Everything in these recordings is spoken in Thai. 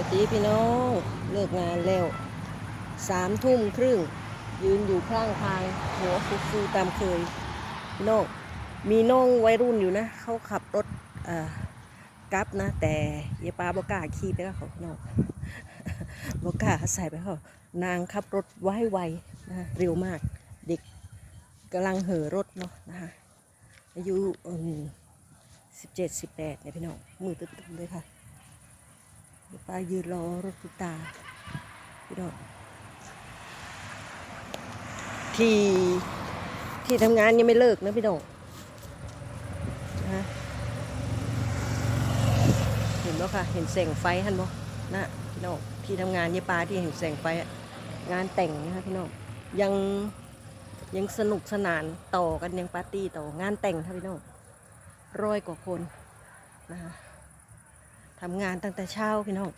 วัสดีพี่น้องเลิกงานแล้วสามทุ่มครึ่ง ยืนอยู่ข้างทางหัวฟูฟูตามเคยพี่น้องมีน้องวัยรุ่นอยู่นะ เขาขับรถกราฟนะ แต่ยายปาบอกล้าขี่ไปแล้วเขาพี่น้องบอกล้าใส่ไปเขานางขับรถไวไวนะเร็วมากเด็กกำลังเห่อรถเนาะนะคะอายุสิบเจ็ดสิบแปดเนี่ยพี่น้องมือตึ๊บๆเลยค่ะ ป้ายืนรอรถคุณตาพี่น้องที่ที่ทำงานยังไม่เลิกนะพี่น้องนะเห็นบ่ค่ะ เห็นแสงไฟหันบ่นะพี่น้องที่ทำงานยี่ปาที่เห็นแสงไฟงานแต่งนะคะพี่น้องยังยังสนุกสนานต่อกันยังปาร์ตี้ต่องานแต่งค่ะพี่น้องร้อยกว่าคนนะคะ ทำงานตั้งแต่เช้าพี่น้อง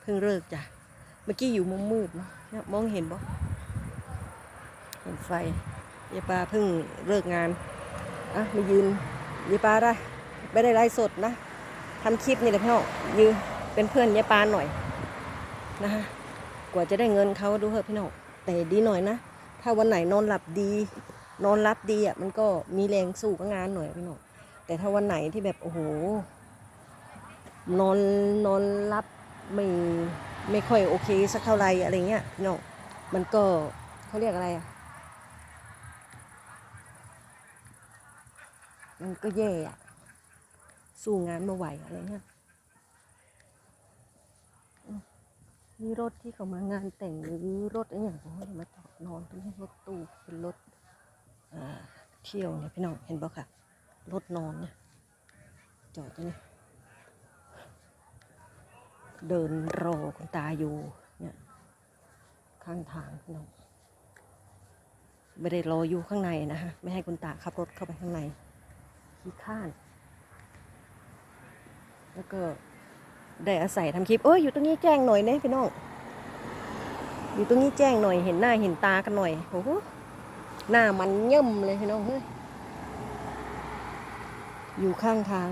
เพิ่งเลิกจ้ะเมื่อกี้อยู่มุมมืดเนาะมองเห็นบ่เห็นไฟยายปาเพิ่งเลิกงานอะมายืนยายปาได้ไม่ได้ไลฟ์สดนะทำคลิปนี่แหละพี่น้องยืนเป็นเพื่อนยายปาหน่อยนะฮะกว่าจะได้เงินเขาดูเถอะพี่น้องแต่ดีหน่อยนะ ถ้าวันไหนนอนหลับดี นอนรับดีอะมันก็มีแรงสู้กับงานหน่อยพี่น้องแต่ถ้าวันไหนที่แบบโอ้โห นอนนอนรับไม่ไม่ค่อยโอเคสักเท่าไหรอะไรเงี้ยเนาะมันก็เขาเรียกอะไรอะมันก็แย่อะสู้งานม่ไหวอะไรเงี้ยมนี่รถที่เขามางานแต่งหรือรถอะไรอย่างเงี้ยมาจอดนอนตรงนี้รถตู้เป็นรถเที่ยวเนี่ยพี่น้องเห็นปะค่ะ รถนอนเนี่ยจอดตรงนี้ เดินรอคุณตาอยู่เนี่ยข้างทางพี่น้องไม่ได้รออยู่ข้างในนะฮะไม่ให้คุณตาขับรถเข้าไปข้างในขี้ข้าน แล้วก็ได้อาศัยทำคลิปเอ้ยอยู่ตรงนี้แจ้งหน่อยเนี่ยพี่น้อง อยู่ตรงนี้แจ้งหน่อยเห็นหน้าเห็นตากันหน่อยโอ้โหหน้ามันเยิ่มเลยพี่น้องเฮ้ยอยู่ข้างทาง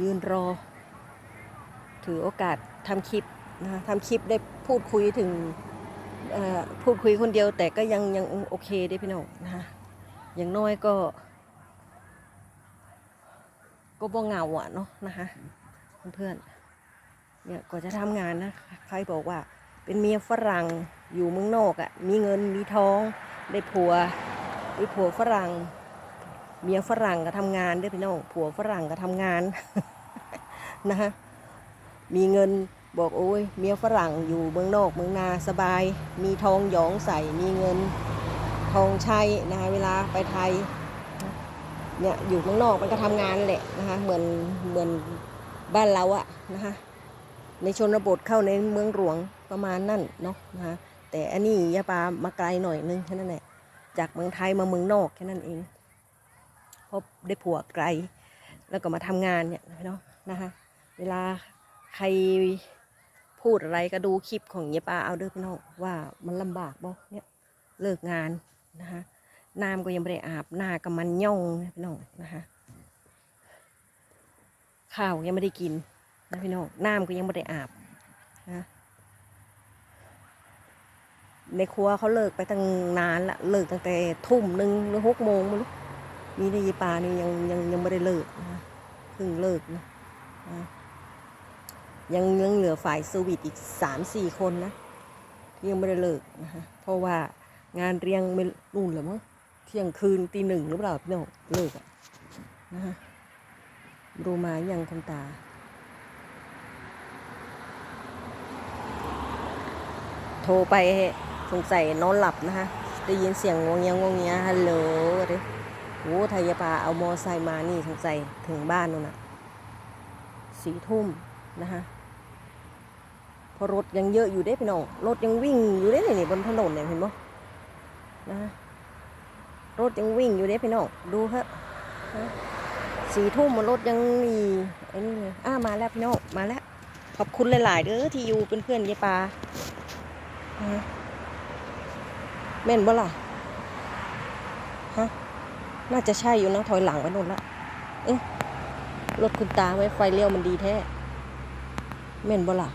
ยืนรอ ถือโอกาสทำคลิปนะทำคลิปได้พูดคุยถึงพูดคุยคนเดียวแต่ก็ยังยังโอเคได้พี่น้องนะคะอย่างน้อยก็ ก็บ่เหงาอะเนาะนะคะเพื่อนเนี่ยกว่าจะทำงานนะใครบอกว่าเป็นเมียฝรั่งอยู่เมืองนอกอะ่ะมีเงินมีท้องได้ผัวได้ผัวฝรั่ง เมียฝรั่งก็ทำงานด้วยพี่น้องผัวฝรั่งก็ทำงาน นะคะ มีเงินบอกโอ้ยเมียฝรั่งอยู่เมืองนอกเมืองนาสบาย มีทองหยองใส่มีเงิน ทองใช้นะคะเวลาไปไทยเนี่ยอยู่เมืองนอกมันก็ทำงานแหละนะคะเหมือนเหมือนบ้านเราอะนะคะในชนบทเข้าในเมืองหลวงประมาณนั่นเนาะนะคะแต่อันนี้ยาปามาไกลหน่อยนึงแค่นั้นแหละจากเมืองไทยมาเมืองนอกแค่นั้นเองเพราะได้ผัวไกล แล้วก็มาทำงานเนี่ยเนาะนะคะเวลา ใครพูดอะไรก็ดูคลิปของเยปาเอาเด้อพี่น้องว่ามันลำบากบ่เนี่ยเลิกงานนะคะน้ำก็ยังไม่ได้อาบหน้าก็มันย่องนะพี่น้องนะคะข้าวยังไม่ได้กินนะพี่น้องน้ำก็ยังไม่ได้อาบนะในครัวเขาเลิกไปตั้งนานละเลิกตั้งแต่ทุ่มหนึ่งหรือหกโมงม่รู้มีในยปานี่ยังยังยังไม่ได้เลิกนะเพิ่งเลิกนะนะ ยังยังเหลือฝ่ายสวิตอีกสามสี่คนนะยังไม่ได้เลิกนะคะเพราะว่างานเรียงไม่นู่นหรือมั้งเที่ยงคืนตีหนึ่งหรือเปล่าพี่น้องเลิกอะนะฮะดูมายังคนตา โทรไปสงสัยนอนหลับนะคะได้ยินเสียงงวงเงียงงวงเงียฮัลโหลเด้โอ้ไทยาปาเอามอไซค์มานี่สงสัยถึงบ้านนู่นน่ะสี่ทุ่มนะคะ พราะรถยังเยอะอยู่เด้พี่น้อง รถยังวิ่งอยู่เด้นี่บนถนนเนี่ยเห็นบ่นะรถยังวิ่งอยู่เด้พี่น้อง ดูเถอะสี่ทุ่มรถยังมีไอ้นี่เลยอ้ามาแล้วพี่น้อง มาแล้ว ขอบคุณหลายๆเด้อที่อยู่เป็นเพื่อนยายปานะแม่นบ่ล่ะ ฮะ น่าจะใช่อยู่นะถอยหลังไปนู่นละเอ๊ะรถคุณตาไว้ไฟเลี้ยวมันดีแท้แม่นบ่ล่ะ